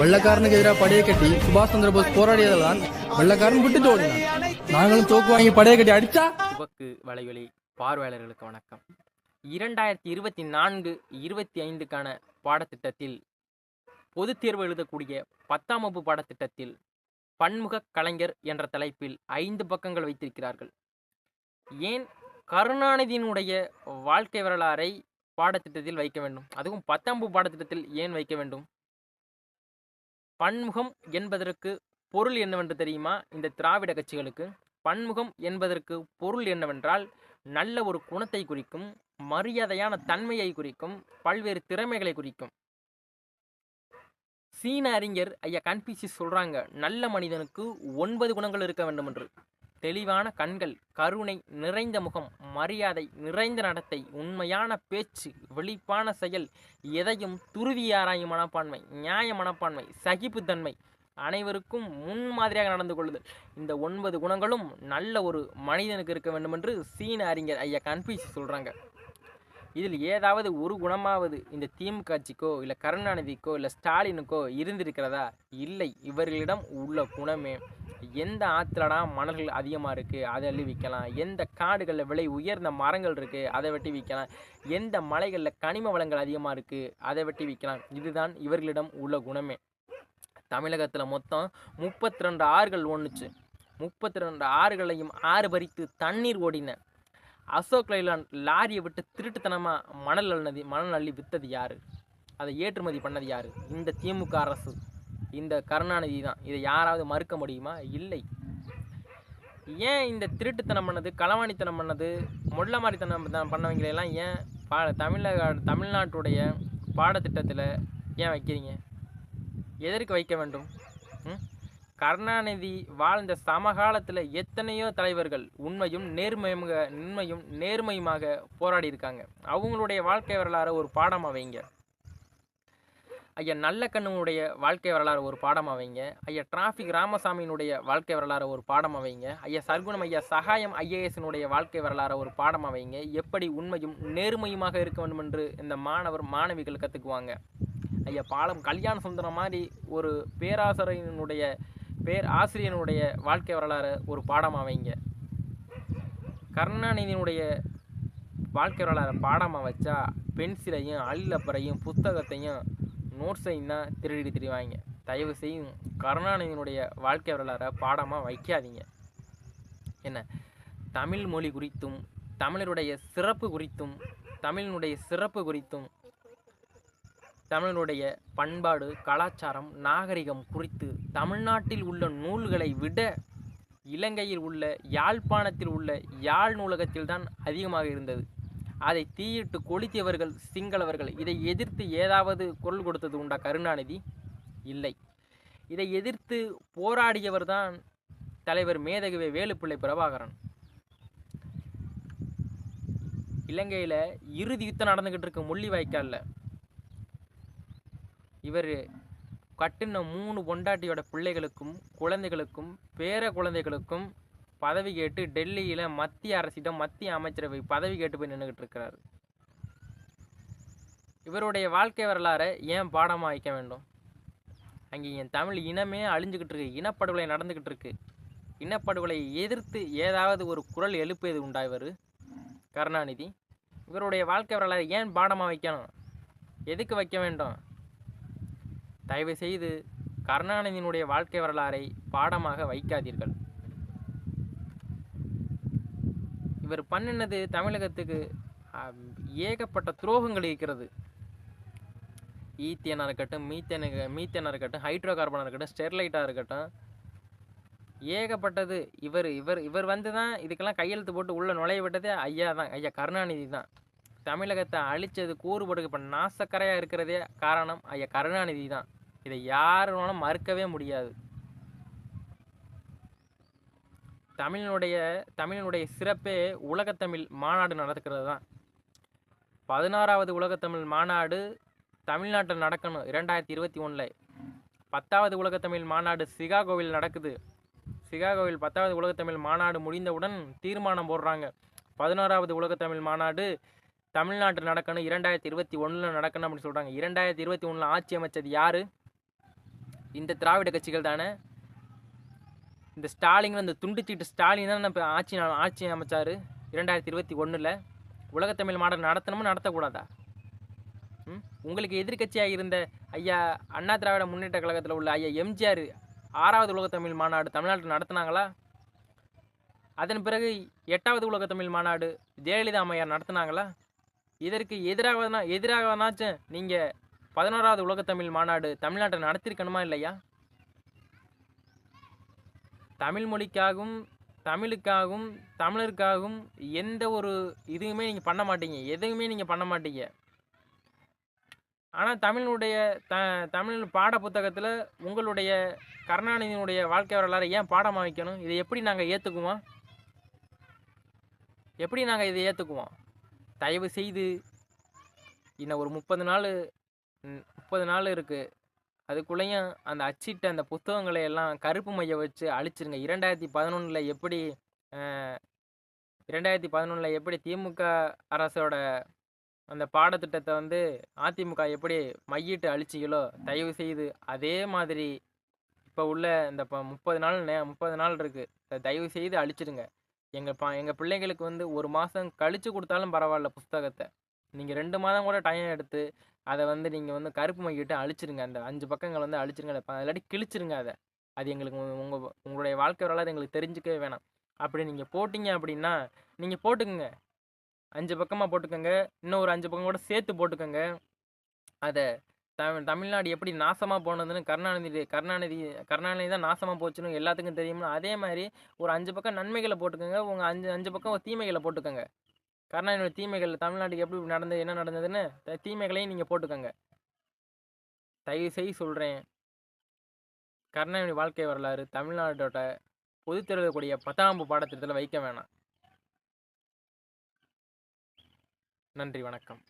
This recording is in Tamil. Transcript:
வெள்ளக்காரனுக்கு எதிராக படையை கட்டி சுபாஷ் சந்திரபோஸ் போஸ் வெள்ளக்காரன் விட்டு ஓடினான் நாங்களும் தோக்கு வாங்கி படையை கட்டி அடிச்சா? துவக்கு வலைவலி. பார்வையாளர்களுக்கு வணக்கம். இரண்டாயிரத்தி இருபத்தி நான்கு இருபத்தி ஐந்துக்கான பாடத்திட்டத்தில் பொதுத் தேர்வு எழுதக்கூடிய பத்தாம் வகுப்பு பாடத்திட்டத்தில் பன்முக கலைஞர் என்ற தலைப்பில் ஐந்து பக்கங்கள் வைத்திருக்கிறார்கள். ஏன் கருணாநிதியினுடைய வாழ்க்கை வரலாறை பாடத்திட்டத்தில் வைக்க வேண்டும்? அதுவும் பத்தாம் வகுப்பு பாடத்திட்டத்தில் ஏன் வைக்க வேண்டும்? பன்முகம் என்பதற்கு பொருள் என்னவென்று தெரியுமா? இந்த திராவிட கட்சிகளுக்கு. பன்முகம் என்பதற்கு பொருள் என்னவென்றால் நல்ல ஒரு குணத்தை குறிக்கும் மரியாதையான தன்மையை குறிக்கும் பல்வேறு திறமைகளை குறிக்கும். சீன அறிஞர் ஐயா கன்ஃபியூசியஸ் சொல்றாங்க நல்ல மனிதனுக்கு ஒன்பது குணங்கள் இருக்க வேண்டும் என்று தெளிவான கண்கள் கருணை நிறைந்த முகம் மரியாதை நிறைந்த நடத்தை உண்மையான பேச்சு வெளிப்பான செயல் எதையும் துருவி ஆராயும் மனப்பான்மை நியாய மனப்பான்மை சகிப்புத்தன்மை அனைவருக்கும் முன்மாதிரியாக நடந்து கொள்ளுதல். இந்த ஒன்பது குணங்களும் நல்ல ஒரு மனிதனுக்கு இருக்க வேண்டும் என்று சீன அறிஞர் ஐயா கன்ஃபியூஸ் சொல்கிறாங்க இதில் ஏதாவது ஒரு குணமாவது இந்த திமுகட்சிக்கோ இல்லை கருணாநிதிக்கோ இல்லை ஸ்டாலினுக்கோ இருந்திருக்கிறதா? இல்லை இவர்களிடம் உள்ள குணமே எந்த ஆற்றுலடா மணல்கள் அதிகமாக இருக்குது அதை அள்ளி விற்கலாம் எந்த காடுகளில் விலை உயர்ந்த மரங்கள் இருக்குது அதை வெட்டி விற்கலாம் எந்த மலைகளில் கனிம வளங்கள் அதிகமாக இருக்குது அதை வெட்டி விற்கலாம் இதுதான் இவர்களிடம் உள்ள குணமே. தமிழகத்தில் மொத்தம் முப்பத்தி ரெண்டு ஆறுகள் ஒன்றுச்சு முப்பத்தி ரெண்டு ஆறுகளையும் ஆறு பறித்து தண்ணீர் ஓடின. அசோக் லைலாண்ட் லாரியை விட்டு திருட்டுத்தனமாக மணல் அள்ளி மணல் அள்ளி விற்றது யார்? அதை ஏற்றுமதி பண்ணது யார்? இந்த திமுக அரசு. இந்த கருணாநிதி தான். இதை யாராவது மறுக்க முடியுமா? இல்லை. ஏன் இந்த திருட்டுத்தனம் பண்ணது களவாணித்தனம் பண்ணது மொள்ள மாதிரித்தனம் தனம் பண்ணவங்களையெல்லாம் ஏன் பா தமிழக தமிழ்நாட்டுடைய பாடத்திட்டத்தில் ஏன் வைக்கிறீங்க? எதற்கு வைக்க வேண்டும்? கருணாநிதி வாழ்ந்த சமகாலத்தில் எத்தனையோ தலைவர்கள் உண்மையும் நேர்மையுமாக உண்மையும் நேர்மையுமாக போராடி இருக்காங்க. அவங்களுடைய வாழ்க்கை வரலாறு ஒரு பாடமாக வைங்க. ஐயா நல்ல கண்ணுடைய வாழ்க்கை வரலாறு ஒரு பாடமாக வைங்க ஐயா டிராஃபிக் ராமசாமியினுடைய வாழ்க்கை வரலாறு ஒரு பாடம் அவைங்க ஐயா சர்க்குணம் ஐயா சகாயம் ஐஏஎஸ்னுடைய வாழ்க்கை வரலாறு ஒரு பாடமாக வைங்க எப்படி உண்மையும் நேர்மையுமாக இருக்க வேண்டும் என்று இந்த மாணவர் மாணவிகள் கற்றுக்குவாங்க ஐயா பாலம் கல்யாண சுந்தரம் மாதிரி ஒரு பேராசிரியனுடைய பேர் ஆசிரியனுடைய வாழ்க்கை வரலாறு ஒரு பாடமாக வைங்க கருணாநிதியினுடைய வாழ்க்கை வரலாறு பாடமாக வச்சா பென்சிலையும் அல்லப்பறையும் புத்தகத்தையும் நோட்ஸையும் தான் திருடி திரிவாங்க தயவு செய்யும் கருணாநிதியினுடைய வாழ்க்கை வரலாறை பாடமாக வைக்காதீங்க. என்ன? தமிழ் மொழி குறித்தும் தமிழருடைய சிறப்பு குறித்தும் தமிழினுடைய சிறப்பு குறித்தும் தமிழனுடைய பண்பாடு கலாச்சாரம் நாகரிகம் குறித்து தமிழ்நாட்டில் உள்ள நூல்களை விட இலங்கையில் உள்ள யாழ்ப்பாணத்தில் உள்ள யாழ் நூலகத்தில் தான் அதிகமாக இருந்தது. அதை தீயிட்டு கொளுத்தியவர்கள் சிங்களவர்கள். இதை எதிர்த்து ஏதாவது குரல் கொடுத்தது உண்டா கருணாநிதி? இல்லை. இதை எதிர்த்து போராடியவர் தான் தலைவர் மேதகுவே வேலுப்பிள்ளை பிரபாகரன். இலங்கையில் இறுதி யுத்தம் நடந்துக்கிட்டு இருக்கு முள்ளிவாய்க்காலில் இவர் கட்டின மூணு பொண்டாட்டியோட பிள்ளைகளுக்கும் குழந்தைகளுக்கும் பேர குழந்தைகளுக்கும் பதவி கேட்டு டெல்லியில் மத்திய அரசிடம் மத்திய அமைச்சரவை பதவி கேட்டு போய் நின்றுக்கிட்டு இருக்கிறாரு. இவருடைய வாழ்க்கை வரலாறை ஏன் பாடமாக வைக்க வேண்டும்? அங்கே என் தமிழ் இனமே அழிஞ்சுக்கிட்டு இருக்கு இனப்படுகொலை நடந்துக்கிட்டு இருக்கு. இனப்படுகொலையை எதிர்த்து ஏதாவது ஒரு குரல் எழுப்பியது உண்டா இவர் கருணாநிதி இவருடைய வாழ்க்கை வரலாறை ஏன் பாடமாக வைக்கணும்? எதுக்கு வைக்க வேண்டும்? தயவு செய்து கருணாநிதியினுடைய வாழ்க்கை வரலாறை பாடமாக வைக்காதீர்கள். இவர் பண்ணினது தமிழகத்துக்கு ஏகப்பட்ட துரோகங்கள் இருக்கிறது. ஈத்தியனாக இருக்கட்டும் மீத்தேனுக்கு மீத்தேனாக இருக்கட்டும் ஹைட்ரோ கார்பனாக இருக்கட்டும் ஸ்டெர்லைட்டாக இருக்கட்டும் ஏகப்பட்டது. இவர் இவர் இவர் வந்து தான் இதுக்கெல்லாம் கையெழுத்து போட்டு உள்ளே நுழைய விட்டதே ஐயா தான் ஐயா கருணாநிதி தான். தமிழகத்தை அழிச்சது கூறுபடுக்கு இப்போ நாசக்கரையாக இருக்கிறதே காரணம் ஐயா கருணாநிதி தான். இதை யாருனாலும் மறுக்கவே முடியாது. தமிழனுடைய தமிழனுடைய சிறப்பே உலகத்தமிழ் மாநாடு நடக்கிறது தான் பதினாறாவது உலகத்தமிழ் மாநாடு தமிழ்நாட்டில் நடக்கணும் இரண்டாயிரத்தி இருபத்தி ஒன்றில் பத்தாவது உலகத்தமிழ் மாநாடு சிகாகோவில் நடக்குது. சிகாகோவில் பத்தாவது உலகத்தமிழ் மாநாடு முடிந்தவுடன் தீர்மானம் போடுறாங்க. பதினோராவது உலகத்தமிழ் மாநாடு தமிழ்நாட்டில் நடக்கணும் இரண்டாயிரத்தி இருபத்தி ஒன்றில் நடக்கணும் அப்படின்னு சொல்கிறாங்க இரண்டாயிரத்தி இருபத்தி ஒன்றில் ஆட்சி அமைச்சது யார்? இந்த திராவிட கட்சிகள் தானே. இந்த ஸ்டாலின் இந்த துண்டுச்சீட்டு ஸ்டாலின் தான் இப்போ ஆட்சி ஆட்சி அமைச்சார். இரண்டாயிரத்தி இருபத்தி ஒன்றில் உலகத்தமிழ் மாடல் நடத்தணுமா நடத்தக்கூடாதா? ம்? உங்களுக்கு எதிர்க்கட்சியாக இருந்த ஐயா அண்ணா திராவிட முன்னேற்ற கழகத்தில் உள்ள ஐயா எம்ஜிஆர் ஆறாவது உலகத்தமிழ் மாநாடு தமிழ்நாட்டில் நடத்துனாங்களா? அதன் பிறகு எட்டாவது உலகத்தமிழ் மாநாடு ஜெயலலிதா அம்மையார் நடத்துனாங்களா? இதற்கு எதிராக எதிராகனாச்சும் நீங்கள் பதினோராவது உலகத்தமிழ் மாநாடு தமிழ்நாட்டில் நடத்திருக்கணுமா இல்லையா? தமிழ் மொழிக்காகவும் தமிழுக்காகவும் தமிழருக்காகவும் எந்த ஒரு இதுவுமே நீங்கள் பண்ண மாட்டீங்க. எதுவுமே நீங்கள் பண்ண மாட்டீங்க. ஆனால் தமிழுடைய த தமிழ் பாட புத்தகத்தில் உங்களுடைய கருணாநிதியினுடைய வாழ்க்கை வரலாறு ஏன் பாடமாக வைக்கணும் இதை எப்படி நாங்கள் ஏற்றுக்குவோம் எப்படி நாங்கள் இதை ஏற்றுக்குவோம் தயவு செய்து இன்னும் ஒரு முப்பது நாள் முப்பது நாள் இருக்குது அதுக்குள்ளேயும் அந்த அச்சிட்ட அந்த புத்தகங்களை எல்லாம் கருப்பு மைய வச்சு அழிச்சிருங்க. இரண்டாயிரத்தி பதினொன்றில் எப்படி இரண்டாயிரத்தி பதினொன்றில் எப்படி திமுக அரசோட அந்த பாடத்திட்டத்தை வந்து அதிமுக எப்படி மையிட்டு அழிச்சிங்களோ தயவு செய்து அதே மாதிரி இப்போ உள்ள இந்த இப்போ முப்பது நாள் நே முப்பது நாள் இருக்குது தயவு செய்து அழிச்சிடுங்க எங்கள் பா எங்கள் பிள்ளைங்களுக்கு வந்து ஒரு மாதம் கழித்து கொடுத்தாலும் பரவாயில்ல புஸ்தகத்தை. நீங்கள் ரெண்டு மாதம் கூட டைம் எடுத்து அதை வந்து நீங்கள் வந்து கருப்பு மையிட்டு அழிச்சிருங்க. அந்த அஞ்சு பக்கங்கள் வந்து அழிச்சிருங்க. அதை இல்லாட்டி கிழிச்சிருங்க அதை. அது எங்களுக்கு உங்கள் உங்களுடைய வாழ்க்கை வரலாறு எங்களுக்கு தெரிஞ்சுக்கவே வேணாம். அப்படி நீங்கள் போட்டிங்க அப்படின்னா நீங்கள் போட்டுக்கோங்க. அஞ்சு பக்கமாக போட்டுக்கோங்க. இன்னும் ஒரு அஞ்சு பக்கம் கூட சேர்த்து போட்டுக்கோங்க. அதை தமிழ் தமிழ்நாடு எப்படி நாசமாக போனதுன்னு கருணாநிதி கருணாநிதி கருணாநிதி தான் நாசமாக போச்சுன்னு எல்லாத்துக்கும் தெரியும்னு அதே மாதிரி ஒரு அஞ்சு பக்கம் நன்மைகளை போட்டுக்கோங்க. உங்கள் அஞ்சு அஞ்சு பக்கம் தீமைகளை போட்டுக்கோங்க. கருணாநிதியோட தீமைகள் தமிழ்நாட்டுக்கு எப்படி நடந்தது என்ன நடந்ததுன்னு த- தீமைகளையும் நீங்கள் போட்டுக்கோங்க. தயவு செய்து சொல்கிறேன் கருணாநிதி வாழ்க்கை வரலாறு தமிழ்நாட்டோட பொது தேர்வுக்கூடிய பத்தாம் பாடத்திட்டத்தில் வைக்க வேணாம். நன்றி வணக்கம்.